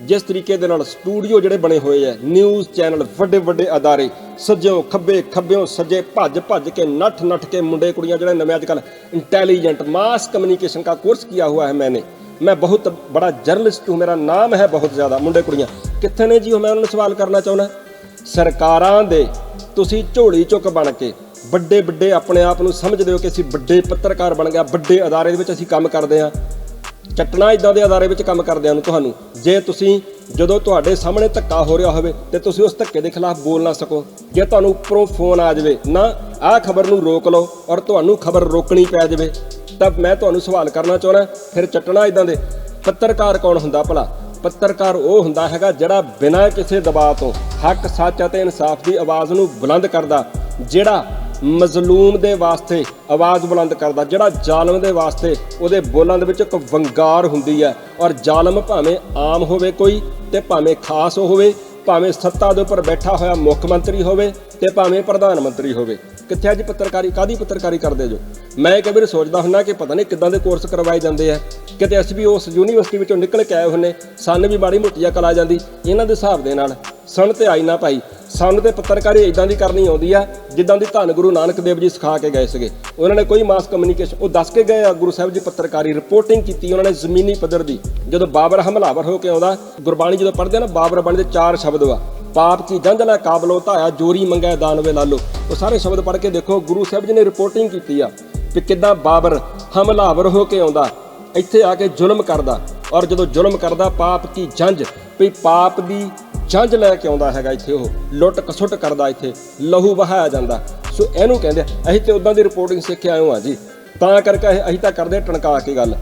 ਜਿਸ ਤਰੀਕੇ ਦੇ ਨਾਲ ਸਟੂਡੀਓ ਜਿਹੜੇ ਬਣੇ ਹੋਏ ਆ ਨਿਊਜ਼ ਚੈਨਲ ਵੱਡੇ ਵੱਡੇ ਅਦਾਰੇ, ਸੱਜਿਓਂ, ਖੱਬੇ, ਖੱਬਿਓਂ, ਸੱਜੇ, ਭੱਜ ਭੱਜ ਕੇ, ਨੱਠ ਨੱਠ ਕੇ ਮੁੰਡੇ ਕੁੜੀਆਂ ਜਿਹੜੇ ਨਵੇਂ ਅੱਜਕੱਲ ਇੰਟੈਲੀਜੈਂਟ ਮਾਸ ਕਮਿਊਨੀਕੇਸ਼ਨ ਦਾ ਕੋਰਸ ਕੀਤਾ ਹੋਇਆ ਹੈ ਮੈਨੇ। ਮੈਂ ਬਹੁਤ ਬੜਾ ਜਰਨਲਿਸਟ ਹੂੰ, ਮੇਰਾ ਨਾਮ ਹੈ ਬਹੁਤ ਜ਼ਿਆਦਾ, ਮੁੰਡੇ ਕੁੜੀਆਂ। ਕਿੱਥੇ ਨੇ ਜੀ ਉਹ ਮੈਂ ਉਹਨਾਂ ਨੂੰ ਸਵਾਲ ਕਰਨਾ ਚਾਹੁੰਦਾ? ਸਰਕਾਰਾਂ ਦੇ ਤੁਸੀਂ ਝੋਲੀ ਚੁੱਕ ਬਣ ਕੇ ਵੱਡੇ ਵੱਡੇ ਆਪਣੇ ਆਪ ਨੂੰ ਸਮਝਦੇ ਹੋ ਕਿ ਅਸੀਂ ਵੱਡੇ ਪੱਤਰਕਾਰ ਬਣ ਗਿਆ ਵੱਡੇ ਅਦਾਰੇ ਦੇ ਵਿੱਚ ਅਸੀਂ ਕੰਮ ਕਰਦੇ ਆ। ਚੱਟਣਾ ਇਦਾਂ ਦੇ ਅਦਾਰੇ ਵਿੱਚ ਕੰਮ ਕਰਦਿਆਂ ਨੂੰ ਤੁਹਾਨੂੰ। ਜੇ ਤੁਸੀਂ ਜਦੋਂ ਤੁਹਾਡੇ ਸਾਹਮਣੇ ਧੱਕਾ ਹੋ ਰਿਹਾ ਹੋਵੇ ਤੇ ਤੁਸੀਂ ਉਸ ਧੱਕੇ ਦੇ ਖਿਲਾਫ ਬੋਲ ਨਾ ਸਕੋ। ਜੇ ਤੁਹਾਨੂੰ ਉੱਪਰੋਂ ਫੋਨ ਆ ਜਾਵੇ, ਨਾ, ਆਹ ਖਬਰ ਨੂੰ ਰੋਕ ਲਓ ਔਰ ਤੁਹਾਨੂੰ ਖਬਰ ਰੋਕਣੀ ਪੈ ਜਾਵੇ, ਤਾਂ ਮੈਂ ਤੁਹਾਨੂੰ ਸਵਾਲ ਕਰਨਾ ਚਾਹੁੰਦਾ, ਫਿਰ ਚੱਟਣਾ ਇਦਾਂ ਦੇ, ਪੱਤਰਕਾਰ ਕੌਣ ਹੁੰਦਾ ਭਲਾ? ਪੱਤਰਕਾਰ ਉਹ ਹੁੰਦਾ ਹੈਗਾ ਜਿਹੜਾ ਬਿਨਾਂ ਕਿਸੇ ਦਬਾਅ ਤੋਂ ਹੱਕ, ਸੱਚ ਅਤੇ ਇਨਸਾਫ ਦੀ ਆਵਾਜ਼ ਨੂੰ ਬੁਲੰਦ ਕਰਦਾ, ਜਿਹੜਾ ਮਜ਼ਲੂਮ ਦੇ ਵਾਸਤੇ ਆਵਾਜ਼ ਬੁਲੰਦ ਕਰਦਾ। ਜਿਹੜਾ ਜ਼ਾਲਮ ਦੇ ਵਾਸਤੇ ਉਹਦੇ ਬੋਲਾਂ ਦੇ ਵਿੱਚ ਇੱਕ ਵੰਗਾਰ ਹੁੰਦੀ ਹੈ। ਔਰ ਜ਼ਾਲਮ ਭਾਵੇਂ ਆਮ ਹੋਵੇ ਕੋਈ ਤੇ ਭਾਵੇਂ ਖਾਸ ਹੋਵੇ, ਭਾਵੇਂ ਸੱਤਾ ਦੇ ਉੱਪਰ ਬੈਠਾ ਹੋਇਆ ਮੁੱਖ ਮੰਤਰੀ ਹੋਵੇ ਤੇ ਭਾਵੇਂ ਪ੍ਰਧਾਨ ਮੰਤਰੀ ਹੋਵੇ। ਕਿੱਥੇ ਅੱਜ ਪੱਤਰਕਾਰੀ ਕਾਦੀ ਪੱਤਰਕਾਰੀ ਕਰਦੇ ਜੋ? ਮੈਂ ਕਈ ਵਾਰ ਸੋਚਦਾ ਹੁੰਦਾ ਕਿ ਪਤਾ ਨਹੀਂ ਕਿੱਦਾਂ ਦੇ ਕੋਰਸ ਕਰਵਾਏ ਜਾਂਦੇ ਆ। ਕਿਤੇ ਅਸੀਂ ਵੀ ਉਸ ਯੂਨੀਵਰਸਿਟੀ ਵਿੱਚੋਂ ਨਿਕਲ ਕੇ ਆਏ ਹੁੰਨੇ, ਸਾਨੂੰ ਵੀ ਮਾੜੀ ਮੋਟੀ ਅਕਲ ਆ ਜਾਂਦੀ। ਇਹਨਾਂ ਦੇ ਹਿਸਾਬ ਦੇ ਨਾਲ ਸੁਣ ਤੇ ਆਈ ਨਾ ਭਾਈ। ਸਾਨੂੰ ਤੇ ਪੱਤਰਕਾਰੀ ਇਦਾਂ ਦੀ ਕਰਨੀ ਆਉਂਦੀ ਆ, ਜਿੱਦਾਂ ਦੀ ਧੰਨ ਗੁਰੂ ਨਾਨਕ ਦੇਵ ਜੀ ਸਿਖਾ ਕੇ ਗਏ ਸੀਗੇ। ਉਹਨਾਂ ਨੇ ਕੋਈ ਮਾਸ ਕਮਿਊਨੀਕੇਸ਼ਨ ਉਹ ਦੱਸ ਕੇ ਗਏ ਆ, ਗੁਰੂ ਸਾਹਿਬ ਜੀ ਪੱਤਰਕਾਰੀ ਰਿਪੋਰਟਿੰਗ ਕੀਤੀ ਉਹਨਾਂ ਨੇ ਜ਼ਮੀਨੀ ਪੱਧਰ ਦੀ। ਜਦੋਂ ਬਾਬਰ ਹਮਲਾਵਰ ਹੋ ਕੇ ਆਉਂਦਾ, ਗੁਰਬਾਣੀ ਜਦੋਂ ਪੜ੍ਹਦੇ ਆ ਨਾ, ਬਾਬਰ ਬਾਣੀ ਦੇ ਚਾਰ ਸ਼ਬਦ ਵਾ ਪਾਪ ਕੀ ਜੰਜ ਲੈ ਕਾਬਲੋ ਧਾਇਆ ਜੋਰੀ ਮੰਗੈ ਦਾਨਵੇ ਲਾਲੋ। ਉਹ ਸਾਰੇ ਸ਼ਬਦ ਪੜ੍ਹ ਕੇ ਦੇਖੋ, ਗੁਰੂ ਸਾਹਿਬ ਜੀ ਨੇ ਰਿਪੋਰਟਿੰਗ ਕੀਤੀ ਆ ਕਿ ਕਿੱਦਾਂ ਬਾਬਰ ਹਮਲਾਵਰ ਹੋ ਕੇ ਆਉਂਦਾ, ਇੱਥੇ ਆ ਕੇ ਜ਼ੁਲਮ ਕਰਦਾ। ਔਰ ਜਦੋਂ ਜ਼ੁਲਮ ਕਰਦਾ, ਪਾਪ ਕੀ ਜੰਜ ਵੀ ਪਾਪ ਦੀ ਜੰਜ ਲੈ ਕੇ ਆਉਂਦਾ ਹੈਗਾ ਇੱਥੇ ਉਹ, ਲੁੱਟ ਕਸੁੱਟ ਕਰਦਾ ਇੱਥੇ, ਲਹੂ ਵਹਾਇਆ ਜਾਂਦਾ। ਸੋ ਇਹਨੂੰ ਕਹਿੰਦੇ ਅਸੀਂ ਤੇ ਉਦਾਂ ਦੀ ਰਿਪੋਰਟਿੰਗ ਸਿੱਖ ਕੇ ਆਏ ਹਾਂ ਜੀ। ਤਾਂ ਕਰਕੇ ਅਸੀਂ- ਅਸੀਂ ਤਾਂ ਕਰਦੇ ਟਣਕਾ ਕੇ ਗੱਲ।